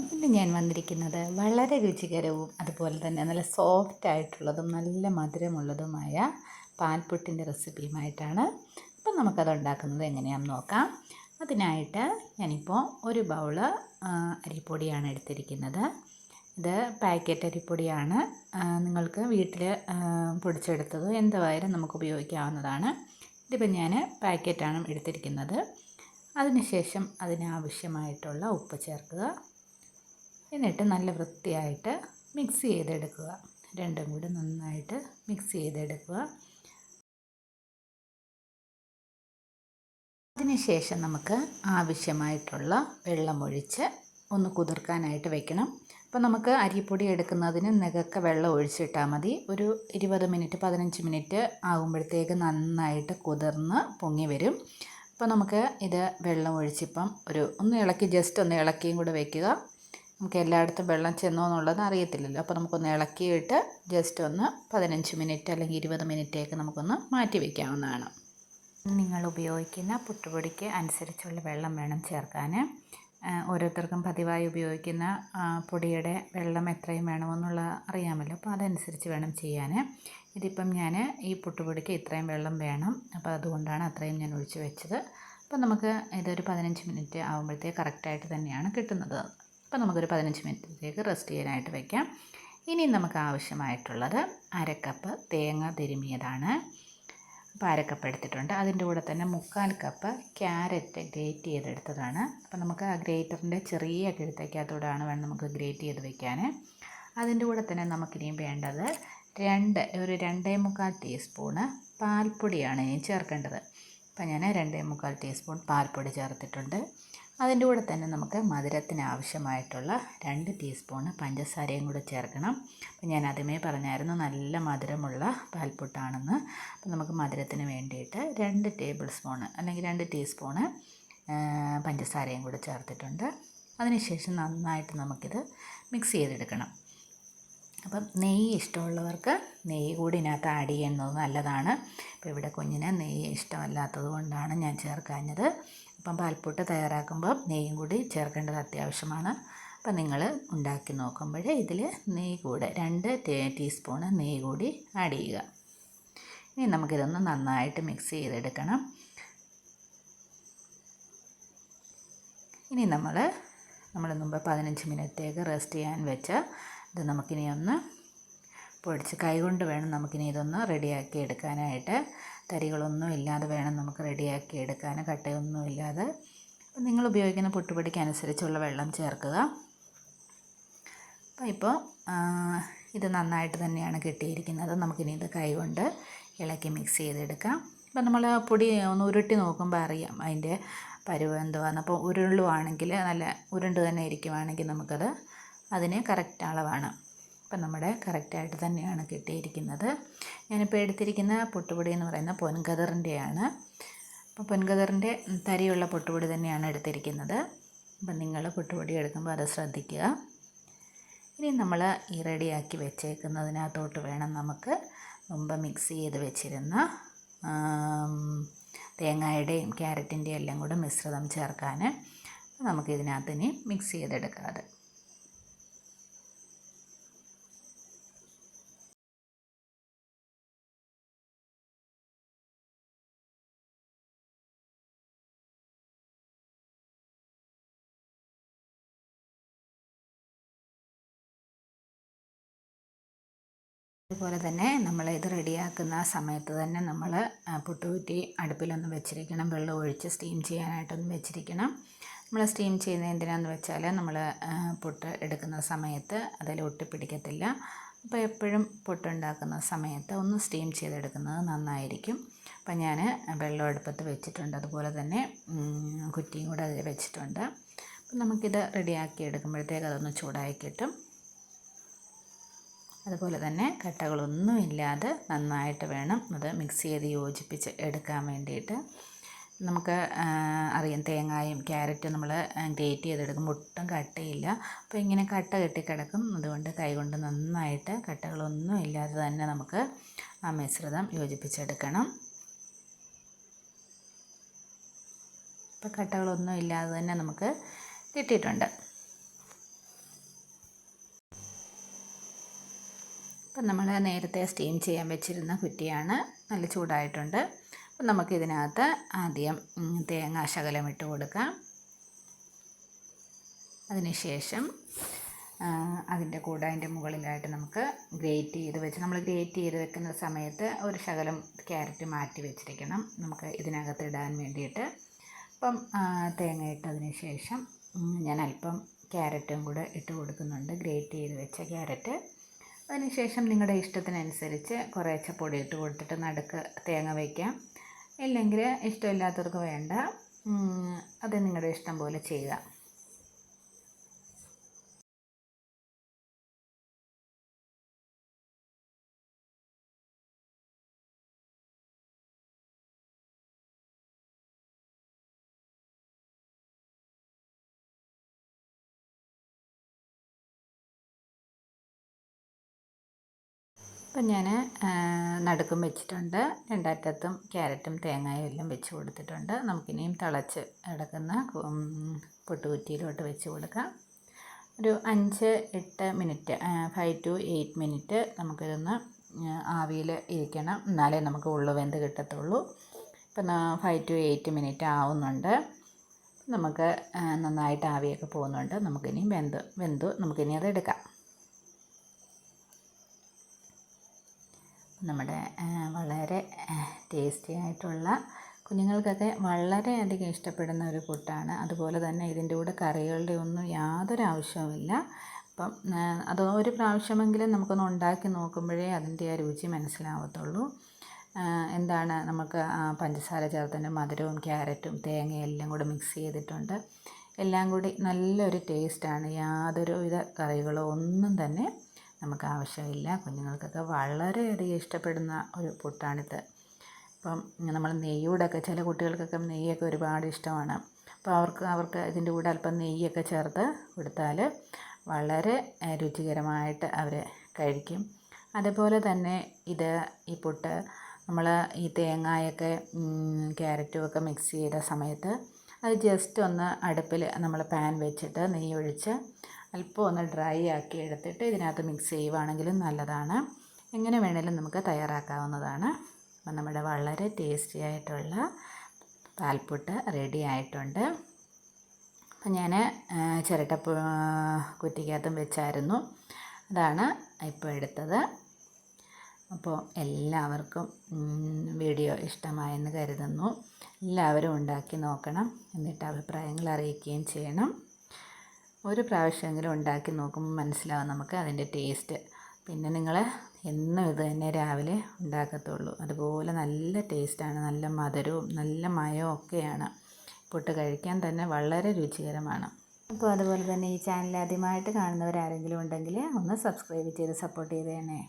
ഇന്ന് ഞാൻ വന്നിരിക്കുന്നത് വളരെ രുചികരവും അതുപോലെ തന്നെ നല്ല സോഫ്റ്റ് ആയിട്ടുള്ളതും നല്ല മധുരമുള്ളതുമായ പാൽപ്പുട്ടിന്റെ റെസിപ്പിയുമായിട്ടാണ് അപ്പം നമുക്കത് ഉണ്ടാക്കുന്നത് എങ്ങനെയാണെന്ന് നോക്കാം. അതിനായിട്ട് ഞാനിപ്പോൾ ഒരു ബൗൾ അരിപ്പൊടിയാണ് എടുത്തിരിക്കുന്നത്. ഇത് പാക്കറ്റ് അരിപ്പൊടിയാണ്. നിങ്ങൾക്ക് വീട്ടിൽ പൊടിച്ചെടുത്തത് എന്തായാലും നമുക്ക് ഉപയോഗിക്കാവുന്നതാണ്. ഇതിപ്പോൾ ഞാൻ പാക്കറ്റാണ് എടുത്തിരിക്കുന്നത്. അതിനുശേഷം അതിനാവശ്യമായിട്ടുള്ള ഉപ്പ് ചേർക്കുക. എന്നിട്ട് നല്ല വൃത്തിയായിട്ട് മിക്സ് ചെയ്തെടുക്കുക. രണ്ടും കൂടി നന്നായിട്ട് മിക്സ് ചെയ്തെടുക്കുക. അതിനുശേഷം നമുക്ക് ആവശ്യമായിട്ടുള്ള വെള്ളമൊഴിച്ച് ഒന്ന് കുതിർക്കാനായിട്ട് വെക്കണം. അപ്പോൾ നമുക്ക് അരിപ്പൊടി എടുക്കുന്നതിന് നികക്ക വെള്ളം ഒഴിച്ചിട്ടാൽ മതി. ഒരു ഇരുപത് മിനിറ്റ് പതിനഞ്ച് മിനിറ്റ് ആകുമ്പോഴത്തേക്ക് നന്നായിട്ട് കുതിർന്ന് പൊങ്ങി വരും. അപ്പോൾ നമുക്ക് ഇത് വെള്ളം ഒഴിച്ചിപ്പം ഒരു ഒന്ന് ഇളക്കി ജസ്റ്റ് ഒന്ന് ഇളക്കിയും കൂടെ വെക്കുക. നമുക്ക് എല്ലായിടത്തും വെള്ളം ചെന്നോ എന്നുള്ളത് അറിയത്തില്ലല്ലോ. അപ്പോൾ നമുക്കൊന്ന് ഇളക്കിയിട്ട് ജസ്റ്റ് ഒന്ന് പതിനഞ്ച് മിനിറ്റ് അല്ലെങ്കിൽ ഇരുപത് മിനിറ്റേക്ക് നമുക്കൊന്ന് മാറ്റി വയ്ക്കാവുന്നതാണ് നിങ്ങൾ ഉപയോഗിക്കുന്ന പുട്ടുപൊടിക്ക് അനുസരിച്ചുള്ള വെള്ളം വേണം ചേർക്കാൻ. ഓരോരുത്തർക്കും പതിവായി ഉപയോഗിക്കുന്ന പൊടിയുടെ വെള്ളം എത്രയും വേണമെന്നുള്ള അറിയാമല്ലോ. അപ്പോൾ അതനുസരിച്ച് വേണം ചെയ്യാൻ. ഇതിപ്പം ഞാൻ ഈ പുട്ടുപൊടിക്ക് ഇത്രയും വെള്ളം വേണം. അപ്പോൾ അതുകൊണ്ടാണ് അത്രയും ഞാൻ ഒഴിച്ച് വെച്ചത്. അപ്പോൾ നമുക്ക് ഇതൊരു പതിനഞ്ച് മിനിറ്റ് ആകുമ്പോഴത്തേക്ക് കറക്റ്റായിട്ട് തന്നെയാണ് കിട്ടുന്നത്. അപ്പോൾ നമുക്കൊരു പതിനഞ്ച് മിനിറ്റത്തേക്ക് റെസ്റ്റ് ചെയ്യാനായിട്ട് വയ്ക്കാം ഇനി നമുക്ക് ആവശ്യമായിട്ടുള്ളത് അരക്കപ്പ് തേങ്ങ തിരുമിയതാണ്. അപ്പോൾ അരക്കപ്പ് എടുത്തിട്ടുണ്ട്. അതിന്റെ കൂടെ തന്നെ മുക്കാൽ കപ്പ് ക്യാരറ്റ് ഗ്രേറ്റ് ചെയ്തെടുത്തതാണ്. അപ്പോൾ നമുക്ക് ആ ഗ്രേറ്ററിന്റെ ചെറിയ കിഴത്തേക്കകത്തോടാണ് വേണം നമുക്ക് ഗ്രേറ്റ് ചെയ്ത് വയ്ക്കാൻ അതിന്റെ കൂടെ തന്നെ നമുക്കിനിയും വേണ്ടത് രണ്ട് ഒരു രണ്ടേ മുക്കാൽ ടീസ്പൂണ് പാൽപ്പൊടിയാണ് ഇനി ചേർക്കേണ്ടത്. അപ്പോൾ ഞാൻ രണ്ടേ മുക്കാൽ ടീസ്പൂൺ പാൽപ്പൊടി ചേർത്തിട്ടുണ്ട്. അതിന്റെ കൂടെ തന്നെ നമുക്ക് മധുരത്തിന് ആവശ്യമായിട്ടുള്ള രണ്ട് ടീസ്പൂണ് പഞ്ചസാരയും കൂടെ ചേർക്കണം. അപ്പം ഞാൻ ആദ്യമേ പറഞ്ഞായിരുന്നു നല്ല മധുരമുള്ള പാൽപ്പൊട്ടാണെന്ന് അപ്പം നമുക്ക് മധുരത്തിന് വേണ്ടിയിട്ട് രണ്ട് ടേബിൾ സ്പൂണ് അല്ലെങ്കിൽ രണ്ട് ടീസ്പൂണ് പഞ്ചസാരയും കൂടെ ചേർത്തിട്ടുണ്ട്. അതിനുശേഷം നന്നായിട്ട് നമുക്കിത് മിക്സ് ചെയ്തെടുക്കണം. അപ്പം നെയ്യ് ഇഷ്ടമുള്ളവർക്ക് നെയ്യ് കൂടി ഇതിനകത്ത് ആഡ് ചെയ്യുന്നത് നല്ലതാണ്. ഇപ്പോൾ ഇവിടെ കുഞ്ഞിന് നെയ്യ് ഇഷ്ടമല്ലാത്തത് കൊണ്ടാണ് ഞാൻ ചേർക്കാഞ്ഞത്. അപ്പം പാൽപ്പൊട്ട് തയ്യാറാക്കുമ്പോൾ നെയ്യും കൂടി ചേർക്കേണ്ടത് അത്യാവശ്യമാണ്. അപ്പം നിങ്ങൾ ഉണ്ടാക്കി നോക്കുമ്പോൾ ഇതിൽ നെയ്യ് കൂടെ രണ്ട് ടീസ്പൂണ് നെയ്യ് കൂടി ആഡ് ചെയ്യുക. ഇനി നമുക്കിതൊന്ന് നന്നായിട്ട് മിക്സ് ചെയ്തെടുക്കണം. ഇനി നമ്മൾ നമ്മൾ മുമ്പ് പതിനഞ്ച് മിനിറ്റത്തേക്ക് റെസ്റ്റ് ചെയ്യാൻ വെച്ച ഇത് നമുക്കിനി ഒന്ന് പൊടിച്ച് കൈകൊണ്ട് വേണം നമുക്കിനി ഇതൊന്ന് റെഡിയാക്കി എടുക്കാനായിട്ട്. തരികളൊന്നും ഇല്ലാതെ വേണം നമുക്ക് റെഡിയാക്കി എടുക്കാൻ കട്ടയൊന്നും ഇല്ലാതെ. അപ്പം നിങ്ങൾ ഉപയോഗിക്കുന്ന പൊട്ടുപൊടിക്ക് അനുസരിച്ചുള്ള വെള്ളം ചേർക്കുക. അപ്പോൾ ഇപ്പോൾ ഇത് നന്നായിട്ട് തന്നെയാണ് കിട്ടിയിരിക്കുന്നത്. നമുക്കിനി ഇത് കൈകൊണ്ട് ഇളക്കി മിക്സ് ചെയ്തെടുക്കാം. ഇപ്പം നമ്മൾ പൊടി ഒന്ന് ഉരുട്ടി നോക്കുമ്പോൾ അറിയാം അതിന്റെ പരുവ് എന്തുവാന്ന്. അപ്പോൾ ഉരുളുവാണെങ്കിൽ നല്ല ഉരുണ്ട് തന്നെ ഇരിക്കുവാണെങ്കിൽ നമുക്കത് അതിന് കറക്റ്റ് അളവാണ്. അപ്പം നമ്മുടെ കറക്റ്റായിട്ട് തന്നെയാണ് കിട്ടിയിരിക്കുന്നത്. ഞാനിപ്പോൾ എടുത്തിരിക്കുന്ന പൊട്ടുപൊടി എന്ന് പറയുന്ന പൊൻകതറിന്റെയാണ്. അപ്പോൾ പൊൻകതറിന്റെ തരിയുള്ള പൊട്ടുപൊടി തന്നെയാണ് എടുത്തിരിക്കുന്നത്. അപ്പം നിങ്ങൾ പൊട്ടുപൊടി എടുക്കുമ്പോൾ അത് ശ്രദ്ധിക്കുക. ഇനി നമ്മൾ ഈ റെഡിയാക്കി വെച്ചേക്കുന്നതിനകത്തോട്ട് വേണം നമുക്ക് മുമ്പ് മിക്സ് ചെയ്ത് വെച്ചിരുന്ന തേങ്ങയുടെയും ക്യാരറ്റിന്റെയും എല്ലാം കൂടെ മിശ്രിതം ചേർക്കാൻ. നമുക്കിതിനകത്ത് ഇനി മിക്സ് ചെയ്തെടുക്കാതെ അതുപോലെ തന്നെ നമ്മൾ ഇത് റെഡിയാക്കുന്ന സമയത്ത് തന്നെ നമ്മൾ പുട്ടുകുറ്റി അടുപ്പിലൊന്ന് വെച്ചിരിക്കണം. വെള്ളം ഒഴിച്ച് സ്റ്റീം ചെയ്യാനായിട്ടൊന്ന് വെച്ചിരിക്കണം. നമ്മൾ സ്റ്റീം ചെയ്യുന്നത് എന്തിനാന്ന് വെച്ചാൽ നമ്മൾ പുട്ട് എടുക്കുന്ന സമയത്ത് അതിൽ ഒട്ടിപ്പിടിക്കത്തില്ല. അപ്പോൾ എപ്പോഴും പുട്ടുണ്ടാക്കുന്ന സമയത്ത് ഒന്ന് സ്റ്റീം ചെയ്തെടുക്കുന്നത് നന്നായിരിക്കും. അപ്പം ഞാൻ വെള്ളം അടുപ്പത്ത് വെച്ചിട്ടുണ്ട്. അതുപോലെ തന്നെ കുറ്റിയും കൂടെ അതിൽ വെച്ചിട്ടുണ്ട്. അപ്പം നമുക്കിത് റെഡിയാക്കി എടുക്കുമ്പോഴത്തേക്ക് അതൊന്ന് ചൂടായി കിട്ടും. അതുപോലെ തന്നെ കട്ടകളൊന്നുമില്ലാതെ നന്നായിട്ട് വേണം അത് മിക്സ് ചെയ്ത് യോജിപ്പിച്ച് എടുക്കാൻ വേണ്ടിയിട്ട്. നമുക്ക് അറിയാം തേങ്ങായും ക്യാരറ്റും നമ്മൾ ഗ്രേറ്റ് ചെയ്തെടുക്കുമ്പോൾ ഒട്ടും കട്ടയില്ല. അപ്പോൾ ഇങ്ങനെ കട്ട കെട്ടിക്കിടക്കും. അതുകൊണ്ട് കൈകൊണ്ട് നന്നായിട്ട് കട്ടകളൊന്നും ഇല്ലാതെ തന്നെ നമുക്ക് ആ മിശ്രിതം യോജിപ്പിച്ചെടുക്കണം. അപ്പോൾ കട്ടകളൊന്നും ഇല്ലാതെ തന്നെ നമുക്ക് കിട്ടിയിട്ടുണ്ട്. അപ്പം നമ്മൾ നേരത്തെ സ്റ്റീം ചെയ്യാൻ വെച്ചിരുന്ന കുറ്റിയാണ് നല്ല ചൂടായിട്ടുണ്ട്. അപ്പം നമുക്കിതിനകത്ത് ആദ്യം തേങ്ങ ശകലം ഇട്ട് കൊടുക്കാം. അതിനുശേഷം അതിന്റെ കൂടെ അതിന്റെ മുകളിലായിട്ട് നമുക്ക് ഗ്രേറ്റ് ചെയ്ത് വെച്ച് നമ്മൾ ഗ്രേറ്റ് ചെയ്ത് വെക്കുന്ന സമയത്ത് ഒരു ശകലം ക്യാരറ്റ് മാറ്റി വെച്ചിരിക്കണം. നമുക്ക് ഇതിനകത്ത് ഇടാൻ വേണ്ടിയിട്ട്. അപ്പം തേങ്ങ ഇട്ടതിന് ശേഷം ഞാൻ അല്പം ക്യാരറ്റും കൂടെ ഇട്ട് കൊടുക്കുന്നുണ്ട്. ഗ്രേറ്റ് ചെയ്ത് വെച്ച ക്യാരറ്റ്. അതിനുശേഷം നിങ്ങളുടെ ഇഷ്ടത്തിനനുസരിച്ച് കുറേശ്ശെ പൊടി ഇട്ട് കൊടുത്തിട്ട് നടുക്ക് തേങ്ങ വയ്ക്കാം ഇല്ലെങ്കിൽ ഇഷ്ടമില്ലാത്തവർക്ക് വേണ്ട. അത് നിങ്ങളുടെ ഇഷ്ടം പോലെ ചെയ്യുക. അപ്പം ഞാൻ നടുക്കും വെച്ചിട്ടുണ്ട്. രണ്ടറ്റത്തും ക്യാരറ്റും തേങ്ങയും എല്ലാം വെച്ച് കൊടുത്തിട്ടുണ്ട്. നമുക്കിനിയും തിളച്ച് കിടക്കുന്ന പൊട്ടുകുറ്റിയിലോട്ട് വെച്ച് കൊടുക്കാം. ഒരു അഞ്ച് എട്ട് minute five to eight minute നമുക്കിതൊന്ന് ആവിയിൽ ഇരിക്കണം. എന്നാലേ നമുക്ക് ഉള്ളു വെന്ത് കിട്ടത്തുള്ളൂ. ഇപ്പം ഫൈവ് ടു എയ്റ്റ് മിനിറ്റ് ആവുന്നുണ്ട്. നമുക്ക് നന്നായിട്ട് ആവിയൊക്കെ പോകുന്നുണ്ട്. നമുക്കിനി വെന്ത് വെന്തു നമുക്കിനി അത് എടുക്കാം നമ്മുടെ വളരെ ടേസ്റ്റി ആയിട്ടുള്ള കുഞ്ഞുങ്ങൾക്കൊക്കെ വളരെയധികം ഇഷ്ടപ്പെടുന്ന ഒരു കൂട്ടാണ്. അതുപോലെ തന്നെ ഇതിന്റെ കൂടെ കറികളുടെ ഒന്നും യാതൊരു ആവശ്യവുമില്ല അപ്പം അത് ഒരു പ്രാവശ്യമെങ്കിലും നമുക്കൊന്ന് ഉണ്ടാക്കി നോക്കുമ്പോഴേ അതിന്റെ ആ രുചി മനസ്സിലാവത്തുള്ളൂ. എന്താണ് നമുക്ക് പഞ്ചസാര ചേർത്തതിന്റെ മധുരവും ക്യാരറ്റും തേങ്ങയും എല്ലാം കൂടെ മിക്സ് ചെയ്തിട്ടുണ്ട്. എല്ലാം കൂടി നല്ലൊരു ടേസ്റ്റാണ് യാതൊരു വിധ കറികളോ ഒന്നും തന്നെ നമുക്ക് ആവശ്യമില്ല. കുഞ്ഞുങ്ങൾക്കൊക്കെ വളരെയധികം ഇഷ്ടപ്പെടുന്ന ഒരു പുട്ടാണിത്. അപ്പം നമ്മൾ നെയ്യൂടൊക്കെ ചില കുട്ടികൾക്കൊക്കെ നെയ്യൊക്കെ ഒരുപാട് ഇഷ്ടമാണ്. അപ്പോൾ അവർക്ക് അവർക്ക് ഇതിന്റെ കൂടെ അല്പം നെയ്യൊക്കെ ചേർത്ത് കൊടുത്താൽ വളരെ രുചികരമായിട്ട് അവർ കഴിക്കും. അതുപോലെ തന്നെ ഇത് ഈ പുട്ട് നമ്മൾ ഈ തേങ്ങയൊക്കെ ക്യാരറ്റും ഒക്കെ മിക്സ് ചെയ്ത സമയത്ത് അത് ജസ്റ്റ് ഒന്ന് അടുപ്പിൽ നമ്മൾ പാൻ വെച്ചിട്ട് നെയ്യ് ഒഴിച്ച് അല്പം ഒന്ന് ഡ്രൈ ആക്കി എടുത്തിട്ട് ഇതിനകത്ത് മിക്സ് ചെയ്യുവാണെങ്കിലും നല്ലതാണ്. എങ്ങനെ വേണേലും നമുക്ക് തയ്യാറാക്കാവുന്നതാണ്. അപ്പം നമ്മുടെ വളരെ ടേസ്റ്റി ആയിട്ടുള്ള പാൽപ്പുട്ട് റെഡി ആയിട്ടുണ്ട്. അപ്പം ഞാൻ ചിരട്ട കുറ്റിക്കകത്തും വെച്ചായിരുന്നു. അതാണ് ഇപ്പോൾ എടുത്തത്. അപ്പോൾ എല്ലാവർക്കും വീഡിയോ ഇഷ്ടമായെന്ന് കരുതുന്നു. എല്ലാവരും ഉണ്ടാക്കി നോക്കണം. എന്നിട്ട് അഭിപ്രായങ്ങൾ അറിയിക്കുകയും ചെയ്യണം. ഒരു പ്രാവശ്യമെങ്കിലും ഉണ്ടാക്കി നോക്കുമ്പോൾ മനസ്സിലാവും നമുക്ക് അതിന്റെ ടേസ്റ്റ്. പിന്നെ നിങ്ങൾ എന്നും ഇത് തന്നെ രാവിലെ ഉണ്ടാക്കത്തുള്ളൂ. അതുപോലെ നല്ല ടേസ്റ്റാണ്. നല്ല മധുരവും നല്ല മയവും ഒക്കെയാണ്. പുട്ട് കഴിക്കാൻ തന്നെ വളരെ രുചികരമാണ്. അപ്പോൾ അതുപോലെ തന്നെ ഈ ചാനൽ ആദ്യമായിട്ട് കാണുന്നവരാരെങ്കിലും ഉണ്ടെങ്കിൽ ഒന്ന് സബ്സ്ക്രൈബ് ചെയ്ത് സപ്പോർട്ട് ചെയ്തേണേ.